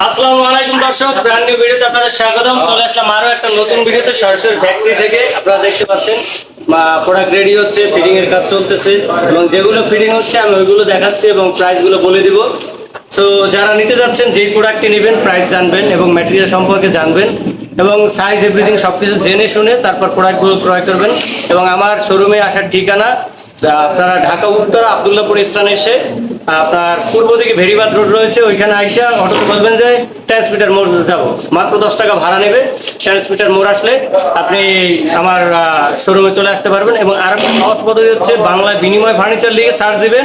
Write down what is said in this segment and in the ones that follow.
আসসালামু আলাইকুম দর্শক ব্র্যান্ড নিউ ভিডিওতে আপনাদের স্বাগতম। চলে আসলাম আরও একটা নতুন ভিডিওতে সরাসরি ফ্যাক্টরি থেকে। আপনারা দেখতে পাচ্ছেন প্রোডাক্ট রেডি হচ্ছে ফিটিং এর কাজ চলতেছে। এবং যেগুলো ফিটিং হচ্ছে, আমি ওইগুলো দেখাচ্ছি এবং প্রাইসগুলো বলে দিব। তো যারা নিতে যাচ্ছেন, যেই প্রোডাক্টটি নেবেন প্রাইস জানবেন এবং ম্যাটেরিয়াল সম্পর্কে জানবেন। এবং সাইজ এভরিথিং সবকিছু জেনে শুনে তারপর প্রোডাক্টগুলো ক্রয় করবেন। এবং আমার শোরুমে আসার ঠিকানা আপনারা ঢাকা, উত্তর, আবদুল্লাপুর স্থানে এসে আপনার পূর্ব দিকে ভেরিবাদ রোড রয়েছে, ওইখানে আইসা অটোতে বলবেন যে ট্রান্সমিটার মোড় যাব। মাত্র দশ টাকা ভাড়া নেবে, ট্রান্সমিটার মোড় আসলে আপনি আমার শোরুমে চলে আসতে পারবেন এবং আর একটা সহজ পদ্ধতি হচ্ছে বাংলায় বিনিময় ফার্নিচার লিখে সার্চ দিবেন।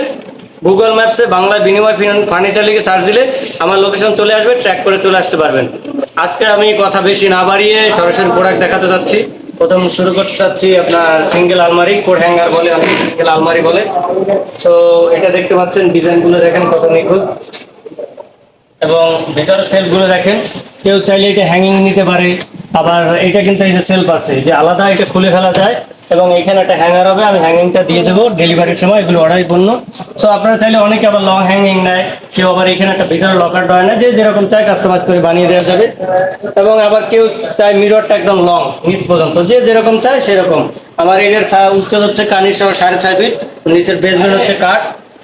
গুগল ম্যাপসে বাংলায় বিনিময় ফার্নিচার লিখে সার্চ দিলে আমার লোকেশন চলে আসবে ট্র্যাক করে চলে আসতে পারবেন। আজকে আমি কথা বেশি না বাড়িয়ে সরাসরি প্রোডাক্ট দেখাতে যাচ্ছি। প্রথম শুরু করতে চাচ্ছি আপনার সিঙ্গেল আলমারি কোড হ্যাঙ্গার বলে সিঙ্গেল আলমারি বলে। তো এটা দেখতে পাচ্ছেন ডিজাইনগুলো দেখেন কত নিখুঁত। এবং ভেতরের সেলফগুলো দেখেন। কেউ চাইলে এটা হ্যাঙ্গিং নিতে পারে, আবার এটা কিন্তু এই যে সেলফ আছে, যে আলাদা এটা খুলে ফেলা যায় এবং এখানে একটা হ্যাঙ্গার হবে, আমি হ্যাঙ্গিংটা দিয়ে দেবো ডেলিভারির সময় এগুলো অর্ডার পণ্য সো আপনারা চাইলে অনেকে আবার লং হ্যাঙ্গিং নেয়, কেউ আবার এখানে একটা ভিতরে লকার ডয় নেয় যে যেরকম চায় কাস্টমাইজ করে বানিয়ে দেওয়া যাবে। এবং আবার কেউ চায় মিররটা একদম লং নিচ পর্যন্ত, যে যেরকম চায় সেরকম। আমার এটার উচ্চতা হচ্ছে কানির সাড়ে ছয় ফিট নিচের বেসমেন্ট হচ্ছে কাঠ।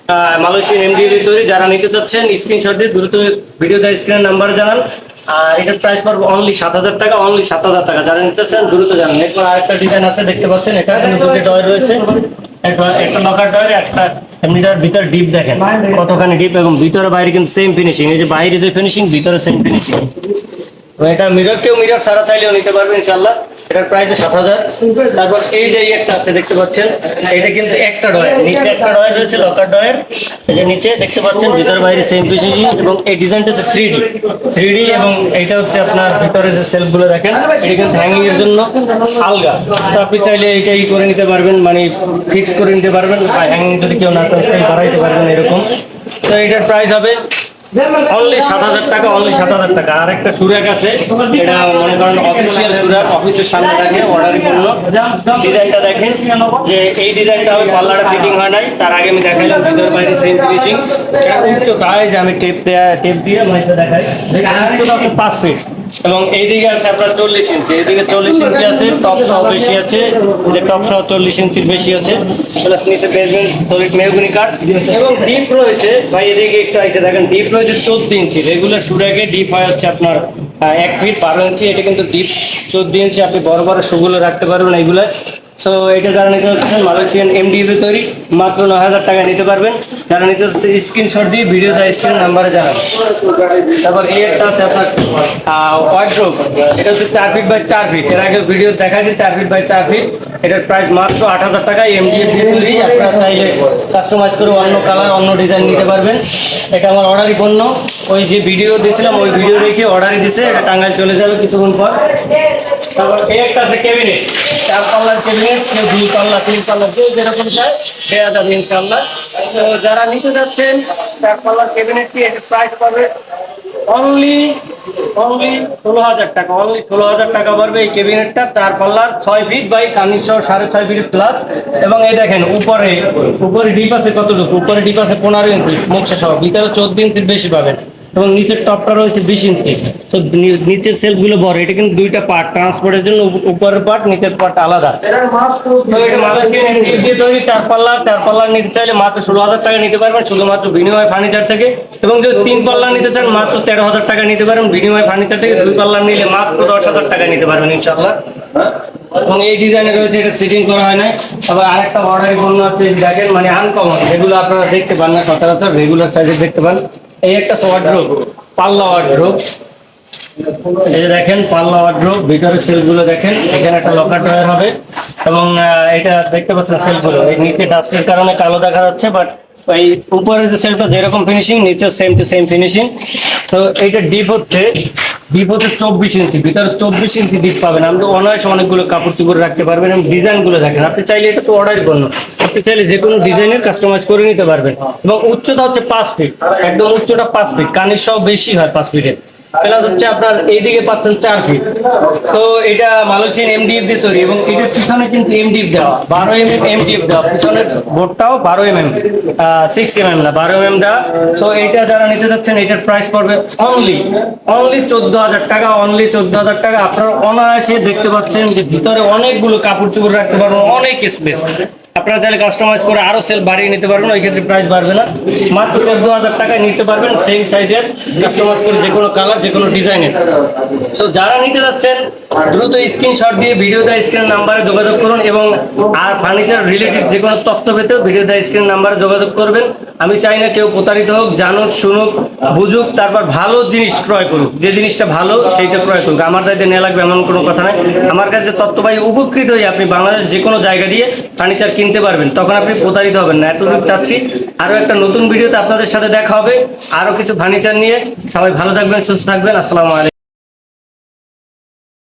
মালয়েশিয়ান এমডিবি তৈরি, যারা নিতে চাচ্ছেন স্ক্রিনশট দিয়ে দ্রুত ভিডিও দেয় স্ক্রিনের নাম্বার জানান। আর এটার প্রাইস পড়বে অনলি সাত হাজার টাকা অনলি সাত হাজার টাকা। যারা নিতে চাচ্ছেন, দ্রুত জানান। এরপর আরেকটা ডিজাইন আছে, দেখতে পাচ্ছেন এটা। দুটি ডয় রয়েছে। একটা- লকার ডয়ের একটা এমনিটার ভিতর ডিপ দেখেন। কতখানি ডিপ এবং ভিতরে বাইরে কিন্তু সেম ফিনিশিং এই যে বাইরে যে ফিনিশিং ভিতরে সেম ফিনিশিং এটা মিরর কেউ মিরর সারা চাইলেও নিতে পারবে ইনশাল্লাহ এটার প্রাইস সাত হাজার। তারপর এই যে একটা আছে, দেখতে পাচ্ছেন, এটা কিন্তু একটা ডয়ের নিচে একটা ডয়ের রয়েছে লকার ডয়ের নিচে দেখতে পাচ্ছেন, ভিতর বাইরে সেম পিসিজি এবং এই ডিজাইনটা হচ্ছে থ্রি ডি থ্রি ডি এবং এটা হচ্ছে আপনার ভিতরে যে সেলফগুলো দেখেন, এটা কিন্তু হ্যাঙ্গিং এর জন্য আলগা। তো আপনি চাইলে এটা ই করে নিতে পারবেন মানে ফিক্স করে নিতে পারবেন হ্যাঙ্গিং যদি কেউ না চান সেল বাড়াইতে পারবেন এরকম। তো এটার প্রাইস হবে অনলি সাত হাজার টাকা অনলি সাত হাজার টাকা। আর একটা সুরাক আছে। এটা মনে করেন অফিসিয়াল সুরাক অফিসের সামনে থাকে অর্ডারের জন্য ডিজাইনটা দেখেন, যে এই ডিজাইনটা আমি পার্লারে ফিটিং হয় নাই। তার আগে আমি দেখাইলাম ভিতর বাইরে সেম ফিনিশিং উচ্চতায় যে আমি টেপ দেয়া টেপ দিয়ে মাইটা দেখাই। পাঁচ ফিট এবং এইদিকে আছে আপনার চল্লিশ ইঞ্চি। এইদিকে চল্লিশ ইঞ্চি আছে টপ সহ বেশি আছে যে টপ সহ চল্লিশ ইঞ্চির বেশি আছে। প্লাস নিচে বেসমেন্ট মেহগুনি কাঠ। এবং ডিপ রয়েছে, ভাই এদিকে একটু আছে দেখেন ডিপ রয়েছে চোদ্দ ইঞ্চি। রেগুলার সুরাগে ডিপ হয় হচ্ছে আপনার এক ফিট বারো ইঞ্চি। এটা কিন্তু ডিপ চোদ্দ ইঞ্চি, আপনি বড় বড় শুগুলো রাখতে পারবেন এইগুলো সো এটা যারা নিতে চাচ্ছেন মালয়েশিয়ান এমডিবি তৈরি, মাত্র নয় হাজার টাকা নিতে পারবেন। যারা নিতে চাচ্ছে স্ক্রিনশট দিয়ে ভিডিও দেয় স্ক্রিন নাম্বারে জানাবেন তারপর এই একটা আছে আপনার ওয়ার্ড্রোব এটা হচ্ছে চার ফিট বাই চার ফিট এর আগে ভিডিও দেখাচ্ছি চার ফিট বাই চার ফিট এটার প্রাইস মাত্র আট হাজার টাকা এমডিএফ তৈরি আপনারা চাইলে কাস্টমাইজ করে অন্য কালার অন্য ডিজাইন নিতে পারবেন। এটা আমার অর্ডারই পণ্য। ওই যে ভিডিও দিয়েছিলাম ওই ভিডিও দেখে অর্ডারই দিছে, এটা টাঙ্গাইল চলে যাবে কিছুক্ষণ পর। তারপর এই একটা আছে ক্যাবিনেট চার পাল্লার ক্যাবিনেট দুই পাল্লা তিন পাল্লা কেউ যেরকম চায় দেড় হাজার ইনশাল্লাহ তো যারা নিতে যাচ্ছেন, চার পাল্লার ক্যাবিনেটটি এটার প্রাইস পাবে অনলি অনলি ষোলো হাজার টাকা অনলি ষোলো হাজার টাকা পড়বে এই ক্যাবিনেটটা চার পাল্লার ছয় ফিট বাই কানির সাড়ে ছয় ফিট প্লাস এবং এই দেখেন, উপরে উপরে ডিপ আছে কতটুকু? উপরে ডিপ আছে পনেরো ইঞ্চি মুখটা সহ। ভিতরে চোদ্দ ইঞ্চির বেশি পাবেন। এবং নিচের টপটা রয়েছে বিশ ইঞ্চি। তো নিচের সেলফগুলো বড়, এটা কিন্তু দুইটা পার্ট ট্রান্সপোর্টের জন্য উপরের পার্ট নিচের পার্ট আলাদা। তৈরি, চার পাল্লা নিতে চাইলে মাত্র ষোলো হাজার টাকা নিতে পারবেন, শুধুমাত্র বিনিময় ফার্নিচার থেকে। এবং যদি তিন পাল্লা নিতে চান, মাত্র তেরো হাজার টাকা নিতে পারেন, বিনিময় ফার্নিচার থেকে দুই পাল্লা নিলে মাত্র দশ হাজার টাকা নিতে পারবেন ইনশাল্লাহ এবং এই ডিজাইনে রয়েছে, এটা সিটিং করা হয় না আবার আরেকটা অর্ডারি পণ্য আছে দেখেন মানে আনকমন এগুলো আপনারা দেখতে পান না সচরাচর রেগুলার সাইজে দেখতে পান। এই একটা ওয়ার্ড্রোব পাল্লা ওয়ার্ড্রোব এই যে দেখেন, পাল্লা ওয়ার্ড্রোব ভিতরের সেলগুলো দেখেন, এখানে একটা লকার ড্রয়ার হবে। এবং এটা দেখতে পাচ্ছেন সেলগুলো এই নিচে ডাস্টের কারণে কালো দেখা যাচ্ছে বাট ওই উপরের যে সেলটা যেরকম ফিনিশিং নিচে সেম টু সেম ফিনিশিং তো এইটা ডিপ হচ্ছে। হচ্ছে চব্বিশ ইঞ্চি, ভিতরে চব্বিশ ইঞ্চি ডিপ পাবেন। আপনি অনায়াসে অনেকগুলো কাপড় চুপড় রাখতে পারবেন এবং ডিজাইনগুলো দেখেন। আপনি চাইলে এটা তো অর্ডার করুন আপনি চাইলে যে কোনো ডিজাইনের কাস্টমাইজ করে নিতে পারবেন। এবং উচ্চতা হচ্ছে পাঁচ ফিট একদম উচ্চটা পাঁচ ফিট কানের সব বেশি হয় পাঁচ ফিটের প্লাস হচ্ছে আপনার এইদিকে পাচ্ছেন চার ফিট তো এটা মালয়েশিয়ান এমডিএফ দিয়ে তৈরি এবং এটার পিছনে কিন্তু এমডিএফ দেওয়া, বারো এম এম এমডিএফ দেওয়া। পিছনের বোর্ডটাও বারো M M six M M না, বারো এম এম দেওয়া। তো এইটা যারা নিতে যাচ্ছেন, এটার প্রাইস পড়বে অনলি অনলি চোদ্দ হাজার টাকা অনলি চোদ্দ হাজার টাকা। আপনারা অনায়াসে দেখতে পাচ্ছেন যে ভিতরে অনেকগুলো কাপড় চোপড় রাখতে পারবেন, অনেক স্পেস আপনারা চাইলে কাস্টমাইজ করে আরও সেল বাড়িয়ে নিতে পারবেন, ওই ক্ষেত্রে প্রাইস বাড়বে না। মাত্র চোদ্দ হাজার টাকায় নিতে পারবেন সেম সাইজের কাস্টমাইজ করে যে কোনো কালার যে কোনো ডিজাইনের তো যারা নিতে যাচ্ছেন দ্রুত স্ক্রিনশট দিয়ে ভিডিও দেওয়া স্ক্রিন নাম্বারে যোগাযোগ করুন এবং আর ফার্নিচার রিলেটেড যে কোনো তথ্য পেতে ভিডিও দেওয়া স্ক্রিন নাম্বারে যোগাযোগ করবেন। আমি চাই না কেউ প্রতারিত হোক, জানুক, শুনুক, বুঝুক, তারপর ভালো জিনিস ক্রয় করুক। যে জিনিসটা ভালো, সেইটা ক্রয় করুক। আমার দায়িত্বে নেওয়া লাগবে এমন কোনো কথা নাই। আমার কাছে তথ্য পাই উপকৃত হয়ে আপনি বাংলাদেশ যে কোনো জায়গা দিয়ে ফার্নিচার কিনতে পারবেন। তখন আপনি প্রতারিত হবেন না। এতটুকু চাচ্ছি আরও একটা নতুন ভিডিওতে আপনাদের সাথে দেখা হবে। আরও কিছু ফার্নিচার নিয়ে। সবাই ভালো থাকবেন, সুস্থ থাকবেন। আসসালামু আলাইকুম।